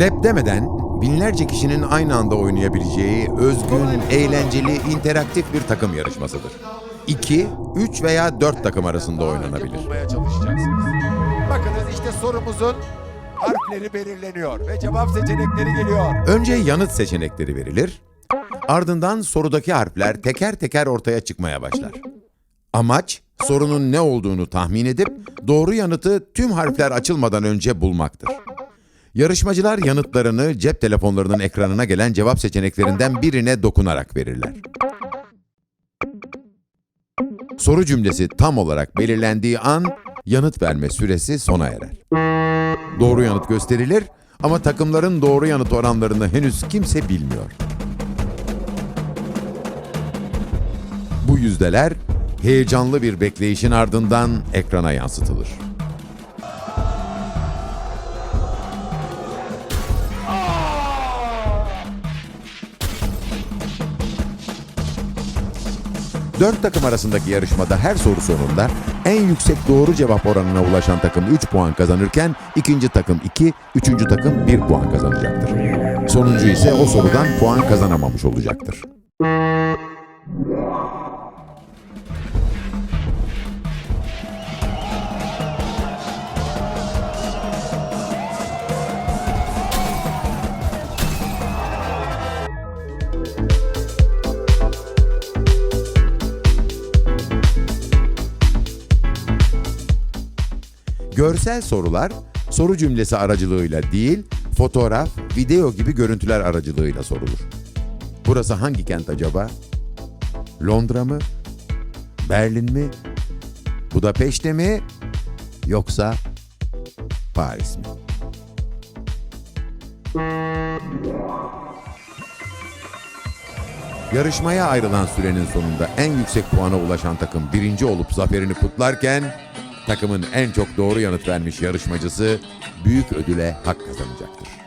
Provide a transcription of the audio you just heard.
Lep demeden binlerce kişinin aynı anda oynayabileceği özgün, eğlenceli, interaktif bir takım yarışmasıdır. 2, 3 veya 4 takım arasında oynanabilir. Bakınız işte sorumuzun harfleri belirleniyor ve cevap seçenekleri geliyor. Önce yanıt seçenekleri verilir, ardından sorudaki harfler teker teker ortaya çıkmaya başlar. Amaç, sorunun ne olduğunu tahmin edip doğru yanıtı tüm harfler açılmadan önce bulmaktır. Yarışmacılar yanıtlarını cep telefonlarının ekranına gelen cevap seçeneklerinden birine dokunarak verirler. Soru cümlesi tam olarak belirlendiği an yanıt verme süresi sona erer. Doğru yanıt gösterilir ama takımların doğru yanıt oranlarını henüz kimse bilmiyor. Bu yüzdeler heyecanlı bir bekleyişin ardından ekrana yansıtılır. Dört takım arasındaki yarışmada her soru sonunda en yüksek doğru cevap oranına ulaşan takım 3 puan kazanırken ikinci takım 2, üçüncü takım 1 puan kazanacaktır. Sonuncu ise o sorudan puan kazanamamış olacaktır. Görsel sorular soru cümlesi aracılığıyla değil, fotoğraf, video gibi görüntüler aracılığıyla sorulur. Burası hangi kent acaba? Londra mı? Berlin mi? Budapeşte mi? Yoksa Paris mi? Yarışmaya ayrılan sürenin sonunda en yüksek puana ulaşan takım birinci olup zaferini kutlarken takımın en çok doğru yanıt vermiş yarışmacısı büyük ödüle hak kazanacaktır.